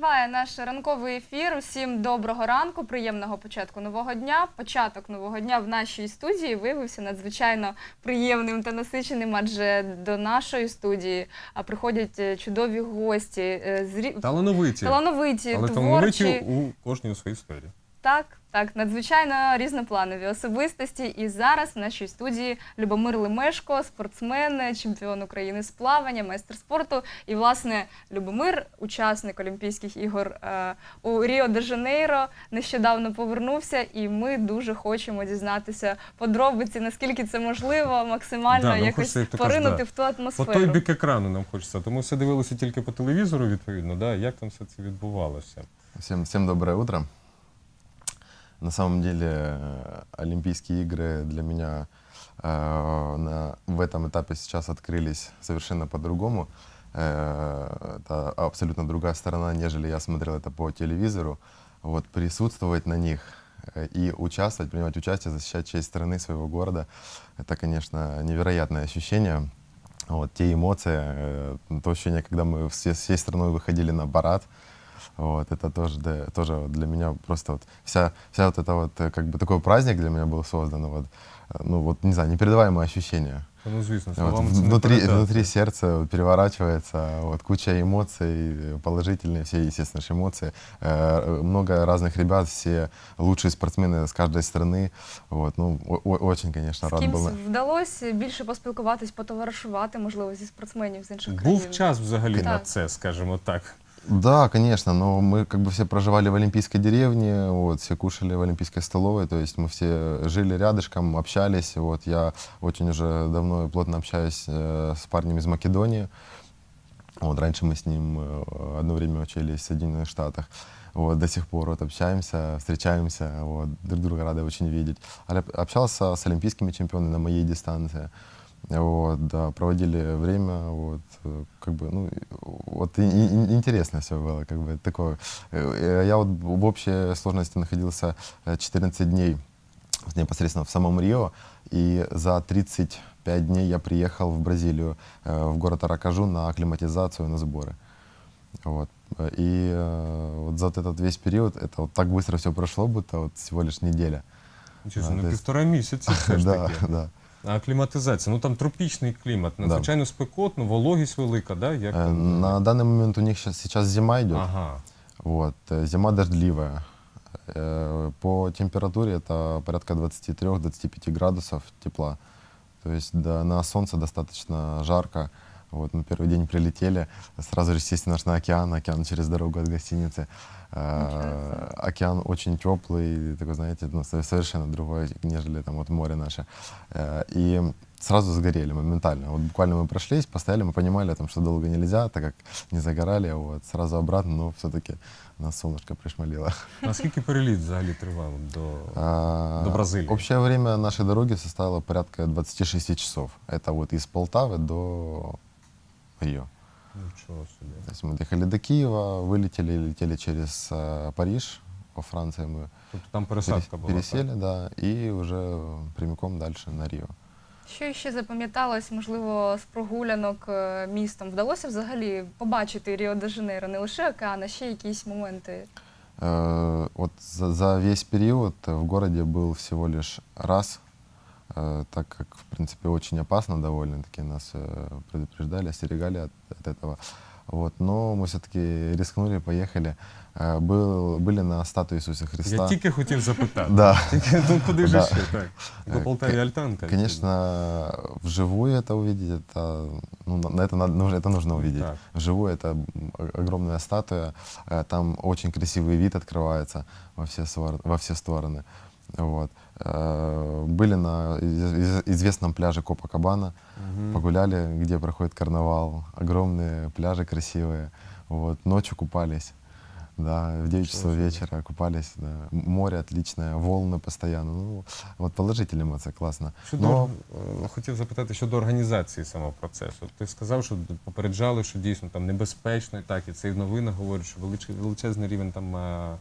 Триває наш ранковий ефір. Усім доброго ранку, приємного початку нового дня. Початок нового дня в нашій студії виявився надзвичайно приємним та насиченим, адже до нашої студії приходять е, чудові гості, е, зрі... Талановиті. талановиті, Але талановиті у кожній у своїй сфері. Так, так, надзвичайно різнопланові особистості. І зараз в нашій студії Любомир Лемешко, спортсмен, чемпіон України з плавання, майстер спорту. І, власне, Любомир, учасник Олімпійських ігор е, у Ріо де Жанейро, нещодавно повернувся, і ми дуже хочемо дізнатися подробиці, наскільки це можливо, максимально Да, якось хочеться, як кажеш, поринути да. в ту По атмосферу. той бік екрану нам хочеться. Тому все дивилися тільки по телевізору, відповідно, да? як там все це відбувалося. Всем, всем доброе утро. На самом деле э, Олимпийские игры для меня э, на, в этом этапе сейчас открылись совершенно по-другому. Э, это абсолютно другая сторона, нежели я смотрел это по телевизору. Вот присутствовать на них э, и участвовать, принимать участие, защищать честь страны, своего города, это, конечно, невероятное ощущение. Вот, те эмоции, э, то ощущение, когда мы все, всей страной выходили на парад, вот, это тоже, да, тоже вот для меня просто вот вся, вся вот это вот, э, как бы такой праздник для меня был создан, вот, э, ну вот, не знаю, непередаваемое ощущение. Та, Ну, звісно, Вот, словами це не внутри, передати. внутри сердца вот переворачивается вот, куча эмоций, э, положительные все, естественно, же эмоции. Э, э, Много разных ребят, все лучшие спортсмены с каждой страны. Вот, ну, о- о- очень, конечно, З рад кимсь был. на- вдалося більше поспілкуватись, потоваришувати, можливо, зі спортсменів з інших країн. Був час взагалі на Так. це, скажімо так. Да, конечно, но мы как бы все проживали в Олимпийской деревне, вот, все кушали в Олимпийской столовой, то есть мы все жили рядышком, общались, вот, я очень уже давно и плотно общаюсь э, с парнем из Македонии, вот, раньше мы с ним э, одно время учились в Соединенных Штатах, вот, до сих пор вот, общаемся, встречаемся, вот, друг друга рады очень видеть. А- Общался с олимпийскими чемпионами на моей дистанции, вот, да, проводили время, вот, э, как бы, ну, и- вот и- и- интересно все было, как бы, такое. Э, Я вот в общей сложности находился э, 14 дней вот непосредственно в самом Рио, и за 35 дней я приехал в Бразилию, э, в город Аракажу на акклиматизацию, на сборы. Вот. И э, вот за вот этот весь период, это вот так быстро все прошло, будто вот всего лишь неделя. Чесно, А, ну, десь- півтора місяці все ж да, таки. да. А кліматизація, ну там тропічний клімат, Да. надзвичайно спекотно, вологість велика, да? Як Э, там? На данный момент у них сейчас, сейчас зима идет. Ага. Вот, э, зима дождливая. Э, По температуре это порядка 23-25 градусов тепла. То есть да, на солнце достаточно жарко. Вот мы первый день прилетели, сразу же, естественно, наш на океан, океан через дорогу от гостиницы. Э, Океан очень теплый, такой, знаете, ну, со- совершенно другой, нежели там вот море наше. Э, И сразу сгорели моментально. Вот буквально мы прошлись, постояли, мы понимали, там, что долго нельзя, так как не загорали, вот, сразу обратно, но все-таки нас солнышко пришмалило. Наскільки переліт взагалі тривав до. А, До Бразилии. Общее время нашей дороги составило порядка 26 часов. Это вот из Полтавы до Рио. Нічого собі. То есть мы доехали до Киева, вылетели, летели через э, Париж, по Франции мы Тобто там перес- пересадка була. пересели, да, и уже прямиком дальше на Рио. Що ще запам'яталось, можливо, з прогулянок е, містом? Вдалося взагалі побачити Ріо де Жанейро, не лише океан, а ще якісь моменти. Э, Вот за, за весь период в городе был всего лишь раз, э, так как, в принципе, очень опасно довольно-таки нас э, предупреждали, остерегали от, от этого. Вот, но мы все-таки рискнули, поехали. Э, Был, были на статуе Иисуса Христа. Я тільки хотів запитати. Да. Тільки, ну куди ж Да. ще так? До Е, Полтаві ка- Альтанка. Конечно, вживую это увидеть, это, ну, на на это, надо, нужно, это нужно увидеть. Так. Вживую это м, о- огромная статуя, э, там очень красивый вид открывается во все, свор- во все стороны. Вот. Э, Были на из- из- известном пляже Копакабана, Мгм. погуляли, где проходит карнавал, огромные пляжи красивые, вот. ночью купались. Да, в 9 часов себе. вечера купались. Да. М- Море отличное, волны постоянно. Ну, вот положительные эмоции, классно. Щодо, Но е, хотів запитати щодо організації самого процесу. Ти сказав, що попереджали, що дійсно там небезпечно, і так, і це і в новинах говорять, що велич- величезний рівень там е,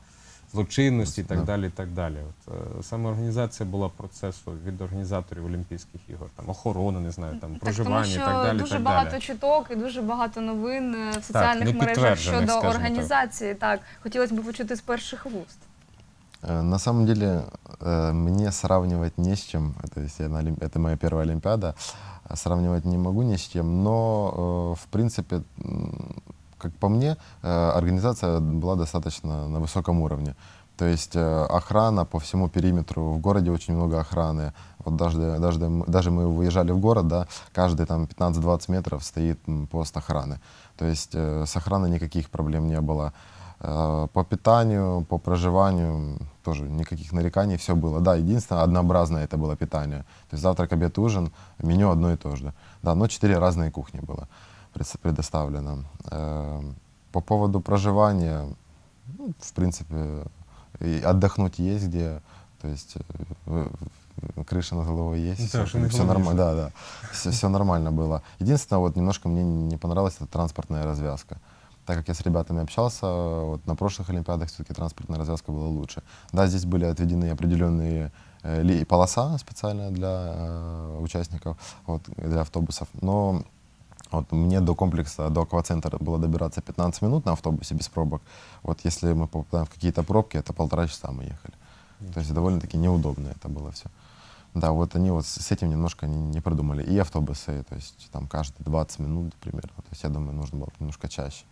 злочинності і так Да. далі. І так далі. От, е, саме організація була процесу від організаторів Олімпійських ігор, там охорони, не знаю, там Так, проживання тому що і так далі. і дуже так багато далі. чуток і дуже багато новин е, в соціальних не мережах підтверджених, щодо скажімо так. організації. Так, хотілося б почути з перших вуст. Э, На самом деле, э, мне сравнивать не с чем. То есть я на Олимп- это моя первая Олимпиада. А Сравнивать не могу ни с чем, но, э, в принципе, м, как по мне, э, организация была достаточно на высоком уровне. То есть э, охрана по всему периметру, в городе очень много охраны. Вот даже, даже, даже мы выезжали в город, да, каждые там 15-20 метров стоит пост охраны. То есть э, с охраной никаких проблем не было. По питанию, по проживанию тоже никаких нареканий, все было. Да, единственное, однообразное это было питание. То есть завтрак, обед, ужин, меню одно и то же. Да, но четыре разные кухни было предоставлено. По поводу проживания, ну, в принципе, и отдохнуть есть где. То есть крыша над головой есть. Ну, все, да, не все главное. нормально, да, да. Все, нормально было. Единственное, вот немножко мне не понравилась эта транспортная развязка. Так как я с ребятами общался, вот на прошлых Олимпиадах все-таки транспортная развязка была лучше. Да, здесь были отведены определенные э, полоса специально для э, участников, вот, для автобусов, но вот мне до комплекса, до аквацентра было добираться 15 минут на автобусе без пробок. Вот если мы попадаем в какие-то пробки, это полтора часа мы ехали. То есть довольно-таки неудобно это было все. Да, вот они вот с с этим немножко не, не продумали. И автобусы, то есть там каждые 20 минут примерно. То есть я думаю, нужно было немножко чаще.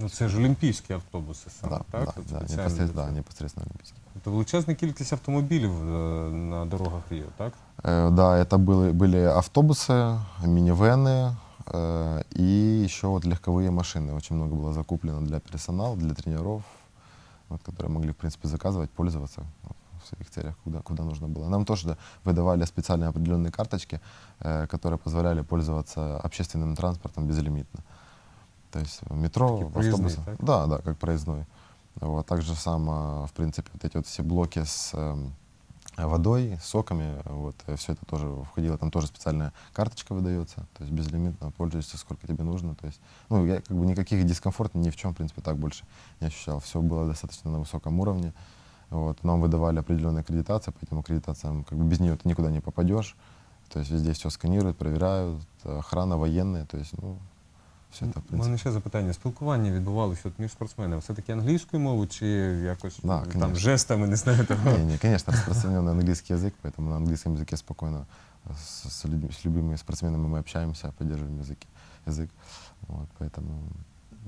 Ну це ж олімпійські автобуси саме, да, так? да, От да, спеціально непосредственно, для да, цього. непосредственно олимпийские. Тобто величезна кількість автомобілів е, на дорогах Ріо, так? Э, Да, это были, были автобусы, минивены э, и еще вот легковые машины. Очень много было закуплено для персонала, для тренеров, вот, которые могли, в принципе, заказывать, пользоваться вот, в своих целях, куда, куда нужно было. Нам тоже да, выдавали специальные определенные карточки, э, которые позволяли пользоваться общественным транспортом безлимитно. То есть метро, Такие проездные, автобусы. так? Да, да, как проездной. Вот, так же само, в принципе, вот эти вот все блоки с эм, водой, соками, вот, все это тоже входило, там тоже специальная карточка выдается, то есть безлимитно пользуешься сколько тебе нужно, то есть, ну, я как бы никаких дискомфортов ни в чем, в принципе, так больше не ощущал, все было достаточно на высоком уровне, вот, нам выдавали определенные аккредитации, по этим аккредитациям, как бы без нее ты никуда не попадешь, то есть везде все сканируют, проверяют, охрана военная, то есть, ну, все это, в У принципе. мене ще запитання. Спілкування відбувалося от між спортсменами. Все-таки англійською мовою чи якось Да, там конечно. жестами, не знаю. Там. Не, не, конечно, распространенный английский язык, поэтому на английском языке спокойно с, с людьми- с любыми спортсменами мы общаемся, поддерживаем языки, язык. Вот, поэтому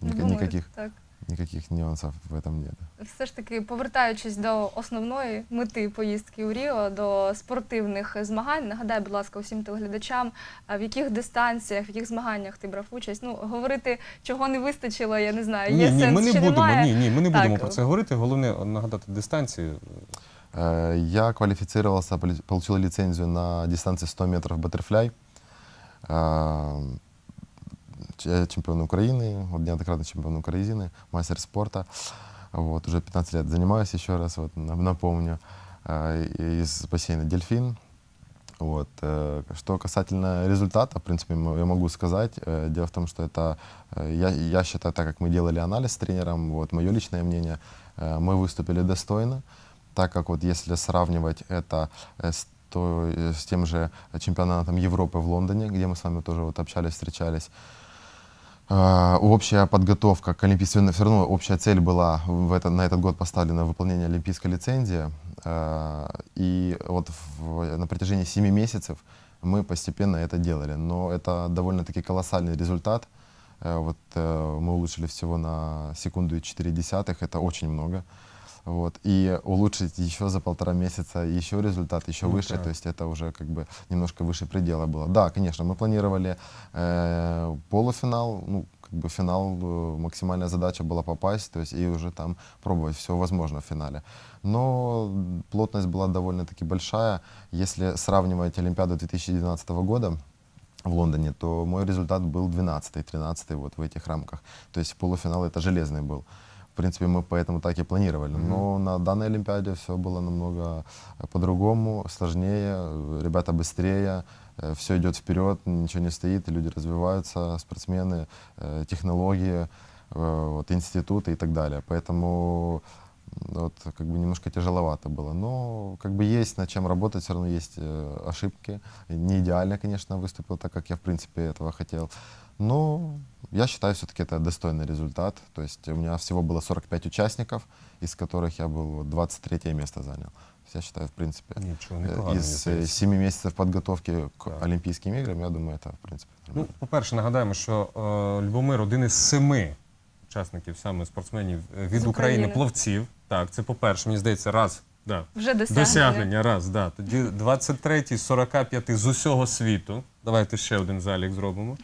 ни- Думаю, никаких, так. никаких нюансов в этом нет. Все ж таки, повертаючись до основної мети поїздки у Ріо, до спортивних змагань, нагадай, будь ласка, усім телеглядачам, в яких дистанціях, в яких змаганнях ти брав участь. Ну, говорити, чого не вистачило, я не знаю. Є Ні, сенс ми не чи будемо. немає. Ні, ні, ми не Так. будемо про це говорити. Головне нагадати дистанцію. Э, Я квалифицировался, поли- получил лицензию на дистанции 100 метров баттерфляй Э, ч- Я чемпион Украины, вот неоднократный чемпион Украины, мастер спорта. Вот, уже 15 лет занимаюсь, еще раз вот, на- напомню, э, из бассейна «Дельфин». Вот. э, Что касательно результата, в принципе, м- я могу сказать. Э, Дело в том, что это, э, я, я считаю, так как мы делали анализ с тренером, вот мое личное мнение, э, мы выступили достойно, так как вот если сравнивать это э, с, то- э, с тем же чемпионатом Европы в Лондоне, где мы с вами тоже вот общались, встречались, а, общая подготовка к Олимпийской, все равно общая цель была в это, на этот год поставлена выполнение олимпийской лицензии. А, И вот в- на протяжении 7 месяцев мы постепенно это делали. Но это довольно-таки колоссальный результат. Э, Вот э, мы улучшили всего на секунду и 4 десятых, это очень много. Вот. И улучшить еще за полтора месяца еще результат, еще Ну выше, так. то есть это уже как бы немножко выше предела было. Да, конечно, мы планировали э, полуфинал, ну, как бы финал, э, максимальная задача была попасть, то есть и уже там пробовать все возможно в финале. Но плотность была довольно-таки большая. Если сравнивать Олимпиаду 2012 года, в Лондоне, то мой результат был 12-13 вот в этих рамках. То есть полуфинал это железный был. В принципе, мы поэтому так и планировали. Но на данной Олимпиаде все было намного э, по-другому, сложнее, э, ребята быстрее, все идет вперед, ничего не стоит, люди развиваются, спортсмены, э, технологии, э, вот, институты и так далее. Поэтому вот, как бы немножко тяжеловато было. Но как бы есть над чем работать, все равно есть э, ошибки. Не идеально, конечно, выступил так, как я, в принципе, этого хотел. Но я считаю, все-таки это достойный результат. То есть у меня всего было 45 участников, из которых я был вот 23 место занял. То есть Я считаю, в принципе, Нічого, э, непогано. мені из э, здається. 7 месяцев подготовки к Так. Олимпийским играм, я думаю, это, в принципе, Ну, нормально. по-перше, нагадаємо, що е, Любомир один із семи учасників саме спортсменів е, від З України, України. пловців. Так, це по-перше, мені здається, раз. Да. Вже досягнення. Досягнення, раз, да. Тоді 23 з 45 з усього світу. Давайте ще один залік зробимо.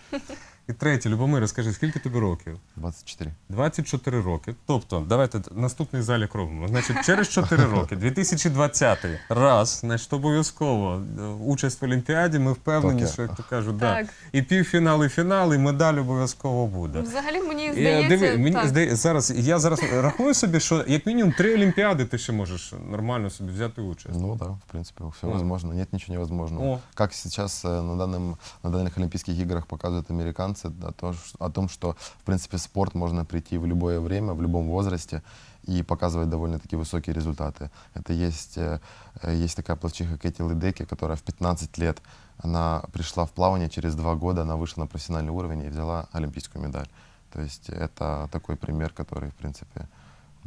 І третє, Любомире, скажи, скільки тобі років? 24. 24 роки. Тобто, давайте т- наступний залік робимо. Значить, через 4 роки, 2020 раз, значить, обов'язково е, участь в Олімпіаді. Ми впевнені, Токіо. що як то кажуть, да. Так. і півфінал, і фінал, і медаль обов'язково буде. Взагалі мені Я, здається, диви, мені так. здає, зараз я зараз рахую собі, що як мінімум три олімпіади ти ще можеш нормально собі взяти участь. Ну да, в принципе, все О. возможно. Нет ничего невозможного. О. Как сейчас э, на, данном, на данных Олимпийских играх показывают американцы, ш- о том, что, в принципе, в спорт можно прийти в любое время, в любом возрасте и показывать довольно-таки высокие результаты. Это есть, э, есть такая плавчиха Кэти Ледеки, которая в 15 лет она пришла в плавание, через два года она вышла на профессиональный уровень и взяла олимпийскую медаль. То есть это такой пример, который, в принципе,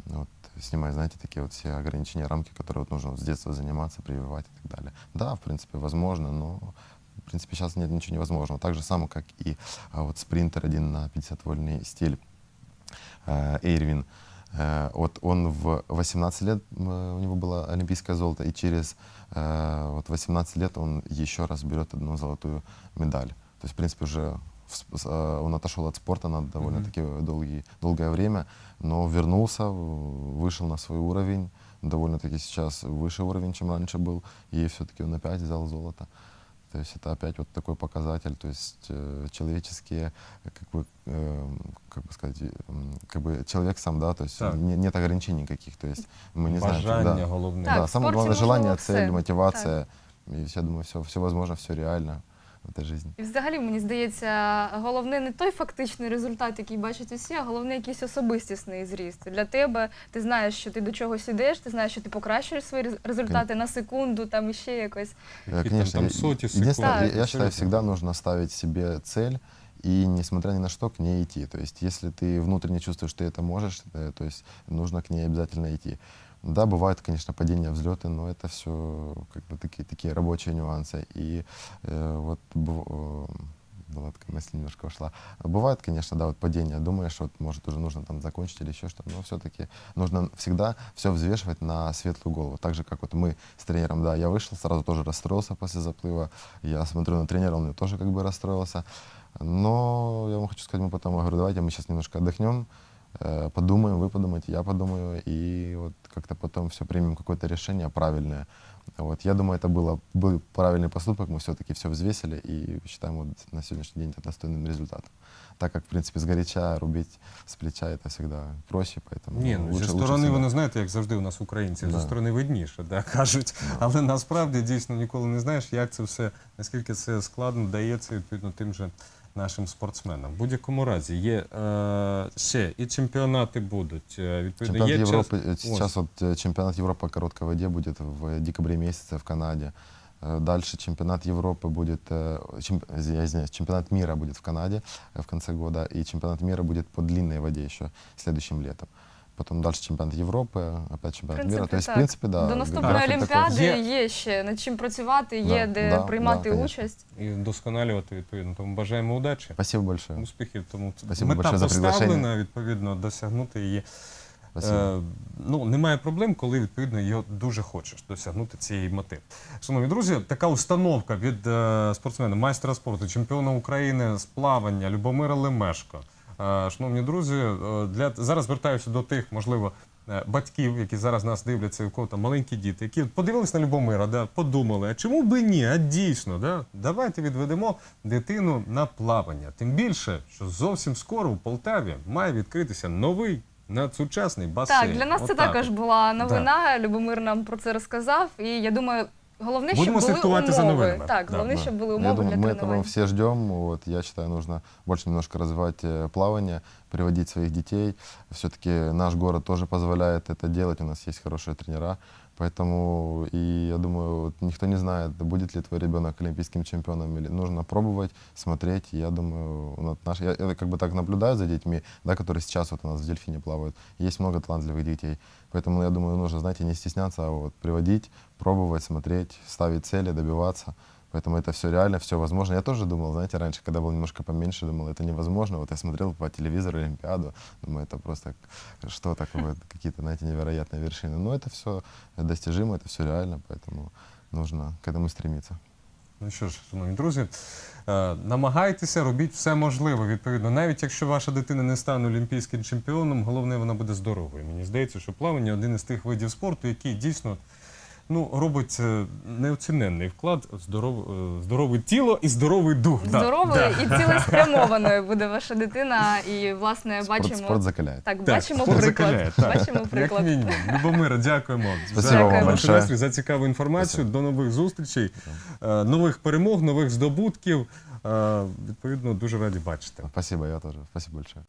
вот, снимает, знаете, такие вот все ограничения, рамки, которые вот нужно с детства заниматься, прививать и так далее. Да, в принципе, возможно, но в принципе сейчас нет ничего невозможного. Так же самое, как и а, вот спринтер один на 50-вольный стиль э, Эйрвин. Э, вот он в 18 лет, м, у него было олимпийское золото, и через э, вот 18 лет он еще раз берет одну золотую медаль. То есть, в принципе, уже в сп- с- э, он отошел от спорта на довольно-таки долгий, долгое время, но вернулся, в- вышел на свой уровень, довольно-таки сейчас выше уровень, чем раньше был, и все-таки он опять взял золото. То есть это опять вот такой показатель, то есть э, человеческие, э, как бы, э, как бы сказать, э, м, как бы человек сам, да, то есть Так. не- нет ограничений никаких, то есть мы не знаем. Бажання да. головне. Так, да, в самое спорте главное можливо желание, все. цель, мотивация. И я думаю, все, все возможно, все реально в этой жизни. І взагалі, мені здається, головне не той фактичний результат, який бачать усі, а головне якийсь особистісний зріст. Для тебе ти знаєш, що ти до чогось ідеш, ти знаєш, що ти покращуєш свої рез- результати на секунду, там іще якось. Э, И там- там я- соти единственное, секунд. я- я, считаю, Абсолютно. всегда нужно ставить себе цель и, несмотря ни на что, к ней идти. То есть, если ты внутренне чувствуешь, что ты это можешь, э, то есть нужно к ней обязательно идти. Да, бывают, конечно, падения, взлеты, но это все как бы такие, такие рабочие нюансы. И э, вот э, была такая мысль немножко ушла. Бывает, конечно, да, вот падение. Думаешь, вот может уже нужно там закончить или еще что-то, но все-таки нужно всегда все взвешивать на светлую голову. Так же, как вот мы с тренером, да, я вышел, сразу тоже расстроился после заплыва. Я смотрю на тренера, он тоже как бы расстроился. Но я вам хочу сказать, мы потом я говорю, давайте мы сейчас немножко отдохнем, э, подумаем, вы подумайте, я подумаю, и вот как-то потом все примем какое-то решение правильное. Вот, я думаю, это было, был правильный поступок, мы все-таки все взвесили и считаем вот на сегодняшний день это достойным результатом. Так как, в принципе, сгоряча рубить с плеча это всегда проще, поэтому Ні, ну, лучше, зі лучше сторони всегда. вони знаєте, як завжди у нас українців, Да. зі сторони видніше, да, кажуть. Але насправді дійсно ніколи не знаєш, як це все, наскільки це складно дається відповідно тим же нашим спортсменам. В будь-якому разі є е, ще і чемпіонати будуть. е, Відповідно, Чемпионат є час. Европы, э, сейчас вот э, чемпионат Европы по короткой воде будет в декабре месяце в Канаде. Э, Дальше чемпионат Европы будет, э, чемп- я извиняюсь, чемпионат мира будет в Канаде э, в конце года, и чемпионат мира будет по длинной воде еще следующим летом. Потом дальше чемпионат Европы, опять чемпионат мира. То есть, в так. принципе, да. До наступної такой. олімпіади Є- є ще над чим працювати, є Да, де да, приймати да, конечно. участь. І вдосконалювати відповідно. Тому бажаємо удачі. Спасибо большое. Успіхів, тому Спасибо мета большое за поставлена, відповідно, досягнути її. Спасибо. Е, ну, немає проблем, коли відповідно його дуже хочеш досягнути цієї мети. Шановні друзі, така установка від е, спортсмена, майстра спорту, чемпіона України з плавання Любомира Лемешко. Е, шановні друзі, е, для зараз звертаюся до тих, можливо. е, Батьків, які зараз нас дивляться, у кого там маленькі діти, які подивились на Любомира, да, подумали, а чому би ні? А дійсно, да? давайте відведемо дитину на плавання. Тим більше, що зовсім скоро у Полтаві має відкритися новий надсучасний басейн. Так, для нас це Отак також була новина. Любомир нам про це розказав. І я думаю, головне, щоб Будемо були слідкувати за умови. новинами. Так, Да, головне, Да. щоб були Я умови думаю, для мы этого тренувань. все ждем. Вот, я считаю, нужно больше немножко развивать э, плавание, приводить своих детей. Все-таки наш город тоже позволяет это делать, у нас есть хорошие тренера. Поэтому, и я думаю, вот никто не знает, будет ли твой ребенок олимпийским чемпионом или нужно пробовать, смотреть. И Я думаю, вот наш, я, я как бы так наблюдаю за детьми, да, которые сейчас вот у нас в дельфине плавают. Есть много талантливых детей. Поэтому я думаю, нужно, знаете, не стесняться, а вот приводить, пробовать, смотреть, ставить цели, добиваться. Поэтому это все реально, все возможно. Я тоже думал, знаете, раньше, когда был немножко поменьше, думал, это невозможно. Вот я смотрел по телевизору Олимпиаду, думаю, это просто к- что такое, какие-то, знаете, невероятные вершины. Но это все достижимо, это все реально, поэтому нужно к этому стремиться. Ну що ж, шановні друзі, е, намагайтеся, робіть все можливе. Відповідно, навіть якщо ваша дитина не стане олімпійським чемпіоном, головне, вона буде здоровою. Мені здається, що плавання один із тих видів спорту, який дійсно ну, робить е, неоціненний вклад в здоров, е, здорове тіло і здоровий дух. Здоровою да. і цілеспрямованою буде ваша дитина. І, власне, Спорт, бачимо. спорт закаляет. Так, Так, бачимо спорт приклад. закаляє, так. Бачимо Як приклад. мінімум. Любомира, дякуємо Спасибо за вам настрій, за цікаву інформацію. До нових зустрічей, е, нових перемог, нових здобутків. Відповідно, дуже раді бачити. Спасибо, я тоже. Спасибо большое.